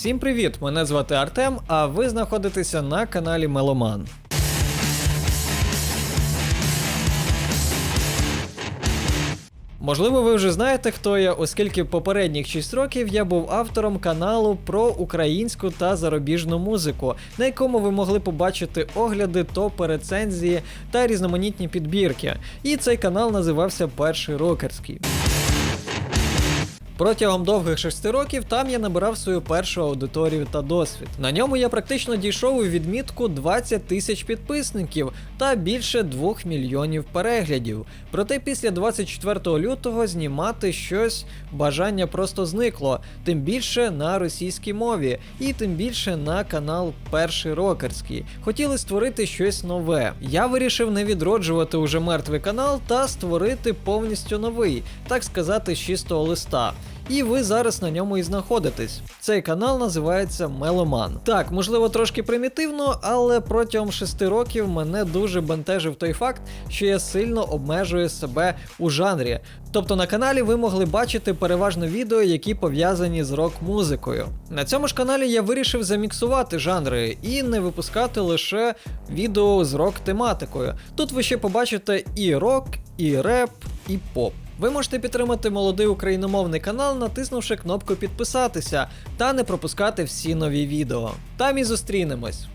Всім привіт! Мене звати Артем, а ви знаходитеся на каналі Меломан. Можливо, ви вже знаєте, хто я, оскільки попередніх 6 років я був автором каналу про українську та зарубіжну музику, на якому ви могли побачити огляди, топи, рецензії та різноманітні підбірки. І цей канал називався Перший Рокерський. Протягом довгих шести років там я набирав свою першу аудиторію та досвід. На ньому я практично дійшов у відмітку 20 тисяч підписників та більше 2 мільйонів переглядів. Проте після 24 лютого знімати щось бажання просто зникло, тим більше на російській мові, і тим більше на канал Перший Рокерський. Хотіли створити щось нове. Я вирішив не відроджувати уже мертвий канал та створити повністю новий, так сказати, з чистого листа. І ви зараз на ньому і знаходитесь. Цей канал називається Меломан. Так, можливо, трошки примітивно, але протягом шести років мене дуже бентежив той факт, що я сильно обмежую себе у жанрі. Тобто на каналі ви могли бачити переважно відео, які пов'язані з рок-музикою. На цьому ж каналі я вирішив заміксувати жанри і не випускати лише відео з рок-тематикою. Тут ви ще побачите і рок, і реп, і поп. Ви можете підтримати молодий україномовний канал, натиснувши кнопку підписатися та не пропускати всі нові відео. Там і зустрінемось.